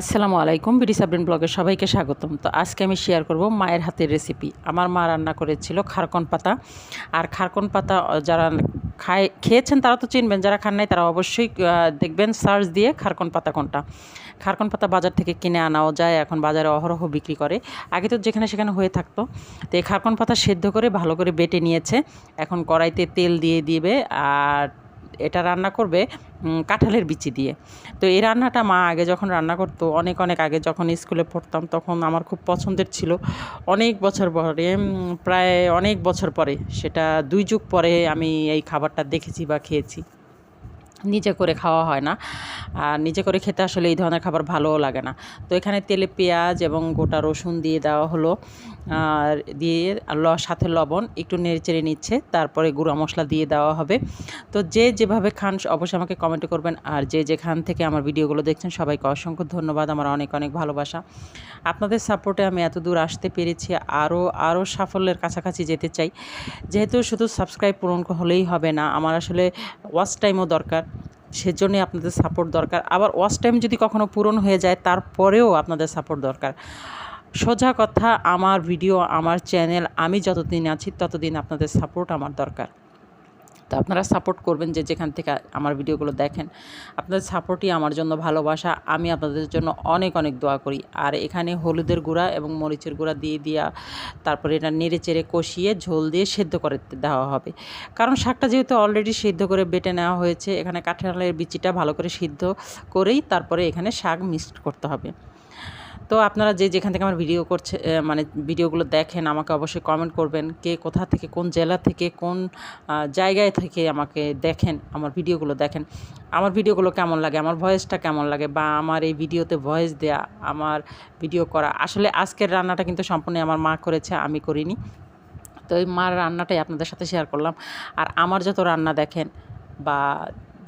আসসালামু আলাইকুম বিডি সাবরিন ব্লগে সবাইকে স্বাগতম। তো আজকে আমি শেয়ার করব মায়ের হাতের রেসিপি আমার মা রান্না করেছিল খারকন পাতা। আর খারকন পাতা যারা খায়, খেয়েছেন তারা তো চিনবেন, যারা খান নাই তারা অবশ্যই দেখবেন সার্চ দিয়ে খারকন পাতা কোনটা। খারকন পাতা বাজার থেকে কিনে আনাও যায়, এখন বাজারে অহরহ বিক্রি করে। আগে তো যেখানে সেখানে হয়ে থাকতো। তো এই খারকন পাতা সেদ্ধ করে ভালো করে বেটে নিয়েছে। এখন কড়াইতে তেল দিয়ে দিবে। আর এটা রান্না করবে কাঁঠালের বিচি দিয়ে। তো এই রান্নাটা মা আগে যখন রান্না করতো, অনেক অনেক আগে যখন স্কুলে পড়তাম, তখন আমার খুব পছন্দের ছিল। অনেক বছর পরে প্রায় অনেক বছর পরে, সেটা দুই যুগ পরে আমি এই খাবারটা দেখেছি বা খেয়েছি। নিজে করে খাওয়া হয় না। আর নিজে করে খেতে আসলে এই ধরনের খাবার ভালোও লাগে না। তো এখানে তেলে পেঁয়াজ এবং গোটা রসুন দিয়ে দেওয়া হলো। আর দিয়ে সাথে লবণ, একটু নেড়ে চেড়ে নিচ্ছে। তারপরে গুঁড়া মশলা দিয়ে দেওয়া হবে। তো যে যেভাবে খান, অবশ্যই আমাকে কমেন্ট করবেন। আর যে যেখান থেকে আমার ভিডিওগুলো দেখছেন, সবাইকে অসংখ্য ধন্যবাদ। আমার অনেক অনেক ভালোবাসা। আপনাদের সাপোর্টে আমি এত দূর আসতে পেরেছি। আরও আরও সাফল্যের কাছাকাছি যেতে চাই। যেহেতু শুধু সাবস্ক্রাইব পূরণ হলেই হবে না, আমার আসলে ওয়াচ টাইমও দরকার। সেজন্যই আপনাদের সাপোর্ট দরকার। আবার ওয়াচ টাইম যদি কখনো পূরণ হয়ে যায়, তারপরেও আপনাদের সাপোর্ট দরকার। সোজা কথা, আমার ভিডিও আমার চ্যানেল আমি যতদিন আছি, ততদিন আপনাদের সাপোর্ট আমার দরকার। তো আপনারা সাপোর্ট করবেন যে যেখান থেকে আমার ভিডিওগুলো দেখেন। আপনাদের সাপোর্টই আমার জন্য ভালোবাসা। আমি আপনাদের জন্য অনেক অনেক দোয়া করি। আর এখানে হলুদের গুঁড়া এবং মরিচের গুঁড়া দিয়ে দিয়া তারপরে এটা নেড়ে চেড়ে কষিয়ে ঝোল দিয়ে সেদ্ধ করে দেওয়া হবে। কারণ শাকটা যেহেতু অলরেডি সিদ্ধ করে বেটে নেওয়া হয়েছে, এখানে কাঁঠালের বিচিটা ভালো করে সিদ্ধ করেই তারপরে এখানে শাক মিক্সড করতে হবে। তো আপনারা যে যেখান থেকে আমার ভিডিও করছে মানে ভিডিওগুলো দেখেন, আমাকে অবশ্যই কমেন্ট করবেন, কে কোথা থেকে, কোন জেলা থেকে, কোন জায়গায় থেকে আমাকে দেখেন, আমার ভিডিওগুলো দেখেন। আমার ভিডিওগুলো কেমন লাগে, আমার ভয়েসটা কেমন লাগে, বা আমার এই ভিডিওতে ভয়েস দেয়া, আমার ভিডিও করা। আসলে আজকের রান্নাটা কিন্তু সম্পূর্ণ আমার মা করেছে, আমি করিনি। তো এই মার রান্নাটাই আপনাদের সাথে শেয়ার করলাম। আর আমার যত রান্না দেখেন, বা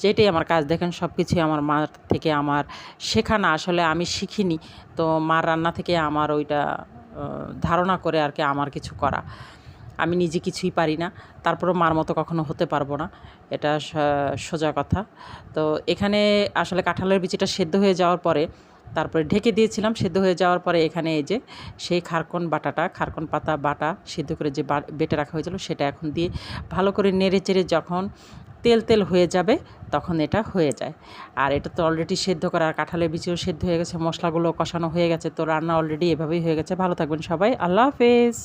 যেটাই আমার কাজ, দেখেন সব কিছুই আমার মার থেকে আমার শেখানো, আসলে আমি শিখিনি। তো মার রান্না থেকে আমার ওইটা ধারণা করে আর কি আমার কিছু করা। আমি নিজে কিছুই পারি না, তারপরও মার মতো কখনো হতে পারব না, এটা সোজা কথা। তো এখানে আসলে কাঁঠালের বিচিটা সেদ্ধ হয়ে যাওয়ার পরে, তারপরে ঢেকে দিয়েছিলাম, সেদ্ধ হয়ে যাওয়ার পরে এখানে এই যে, সেই খারকন বাটাটা, খারকন পাতা বাটা সেদ্ধ করে যে বেটে রাখা হয়েছিল, সেটা এখন দিয়ে ভালো করে নেড়ে চেড়ে যখন তেল তেল হয়ে যাবে, তখন এটা হয়ে যায়। আর এটা তো অলরেডি সেদ্ধ করা কাঁঠালের বিচিও সেদ্ধ হয়ে গেছে মশলাগুলো কষানো হয়ে গেছে, তো রান্না অলরেডি এভাবেই হয়ে গেছে। ভালো থাকবেন সবাই, আল্লাহ হাফেজ।